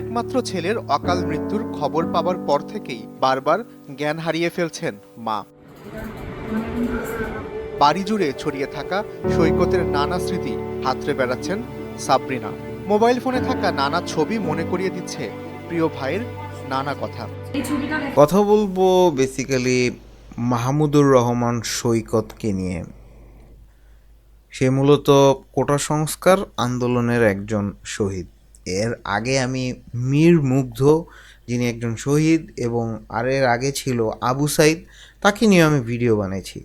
একমাত্র ছেলের অকাল মৃত্যুর খবর পাওয়ার পর থেকেই বারবার জ্ঞান হারিয়ে ফেলছেন মা। বাড়ি জুড়ে ছড়িয়ে থাকা সৈকতের নানা স্মৃতি হাতড়ে বেড়াচ্ছেন সাবরিনা। মোবাইল ফোনে থাকা নানা ছবি মনে করিয়ে দিচ্ছে প্রিয় ভাইয়ের নানা কথা। কথা বলব বেসিক্যালি মাহমুদুর রহমান সৈকতকে নিয়ে। সে মূলত কোটা সংস্কার আন্দোলনের একজন শহীদ। এর আগে আমি মীর মুগ্ধ, যিনি একজন শহীদ, এবং আর এর আগে ছিল আবু সাইদ, তাকে নিয়ে আমি ভিডিও বানিয়েছি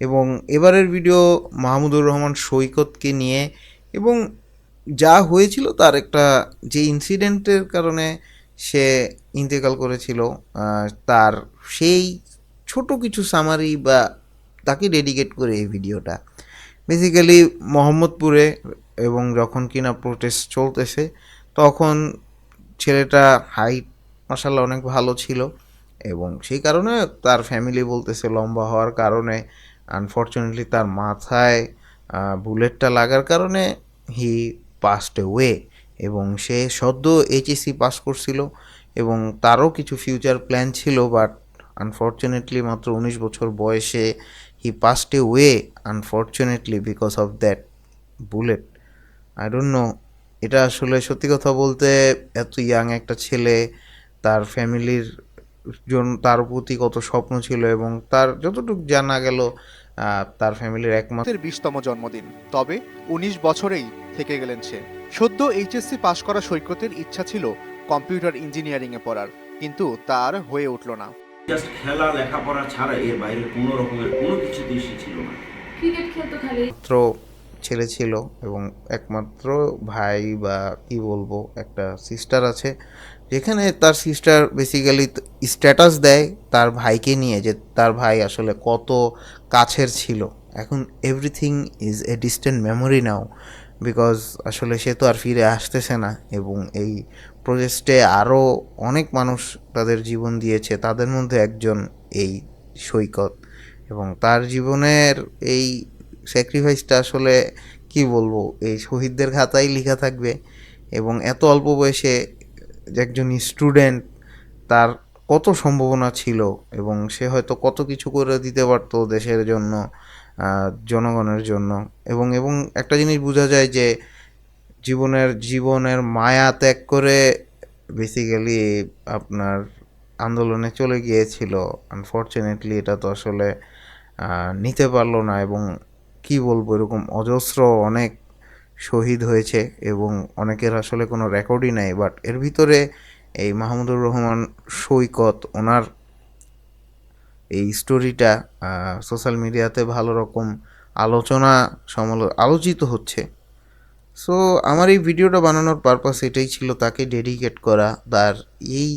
এবং এবারের ভিডিও মাহমুদুর রহমান সৈকতকে নিয়ে, এবং যা হয়েছিল তার একটা যে ইনসিডেন্টের কারণে সে ইন্তেকাল করেছিল তার সেই ছোট কিছু সামারি বা তাকে ডেডিকেট করে এই ভিডিওটা। বেসিক্যালি মোহাম্মদপুরে এবং যখন কিনা প্রোটেস্ট চলতেছে তখন ছেলেটা হাইট মাসাল্লাহ অনেক ভালো ছিল এবং সেই কারণে তার ফ্যামিলি বলতেছে লম্বা হওয়ার কারণে আনফর্চুনেটলি তার মাথায় বুলেটটা লাগার কারণে হি পাস্ট ওয়ে এবং সে সদ্য এইচএসসি পাস করছিল এবং তারও কিছু ফিউচার প্ল্যান ছিল বাট আনফর্চুনেটলি মাত্র উনিশ বছর বয়সে he passed away unfortunately because of that bullet I don't know এটা আসলে সত্যি কথা বলতে এত ইয়াং একটা ছেলে তার ফ্যামিলির জন্য তার প্রতি কত স্বপ্ন ছিল এবং তার যতটুকু জানা গেল তার ফ্যামিলির একমাত্র বিশতম জন্মদিন। তবে উনিশ বছরেই থেকে গেলেন সে। সদ্য এইচএসসি পাশ করা সৈকতের ইচ্ছা ছিল কম্পিউটার ইঞ্জিনিয়ারিং এ পড়ার কিন্তু তার হয়ে উঠল না। জাস্ট খেলা লেখাপড়া ছাড়া এর বাইরে কোনো রকমের কোনো কিছুতেই সে ছিল না। ক্রিকেট খেলতো খালি? ছেলে ছিল এবং একমাত্র ভাই বা কি বলব, একটা সিস্টার আছে, যেখানে তার সিস্টার বেসিক্যালি স্ট্যাটাস দেয় তার ভাইকে নিয়ে যে তার ভাই আসলে কত কাছের ছিল। এখন everything is a distant memory now because আসলে সে তো আর ফিরে আসতেছে না এবং এই প্রজেক্টে আরও অনেক মানুষ তাদের জীবন দিয়েছে, তাদের মধ্যে একজন এই সৈকত এবং তার জীবনের এই স্যাক্রিফাইসটা আসলে কি বলব? এই শহীদদের খাতায় লেখা থাকবে এবং এত অল্প বয়সে একজন স্টুডেন্ট তার কত সম্ভাবনা ছিল এবং সে হয়তো কত কিছু করে দিতে পারতো দেশের জন্য জনগণের জন্য এবং এবং একটা জিনিস বোঝা যায় যে জীবনের জীবনের মায়া ত্যাগ করে বেসিক্যালি আপনার আন্দোলনে চলে গিয়েছিল। আনফর্চুনেটলি এটা তো আসলে নিতে পারল না এবং কি বলব, এরকম অজস্র অনেক শহীদ হয়েছে এবং অনেকের আসলে কোনো রেকর্ডই নাই বাট এর ভিতরে এই মাহমুদুর রহমান সৈকত, ওনার এই স্টোরিটা সোশ্যাল মিডিয়াতে ভালো রকম আলোচনা সমালো, আলোচিত হচ্ছে। সো আমার এই ভিডিওটা বানানোর পারপাস এটাই ছিল তাকে ডেডিকেট করা, তার এই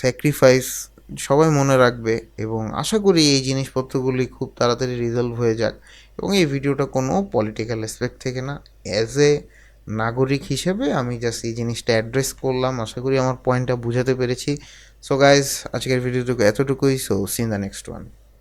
স্যাক্রিফাইস সবাই মনে রাখবে এবং আশা করি এই জিনিসপত্রগুলি খুব তাড়াতাড়ি রিজলভ হয়ে যাক এবং এই ভিডিওটা কোনো পলিটিক্যাল অ্যাসপেক্ট থেকে না। অ্যাজ এ নাগরিক হিসেবে আমি জাস্ট এই জিনিসটা অ্যাড্রেস করলাম। আশা করি আমার পয়েন্টটা বুঝাতে পেরেছি। সো গাইজ আজকের ভিডিওটুকু এতটুকুই। So see the next one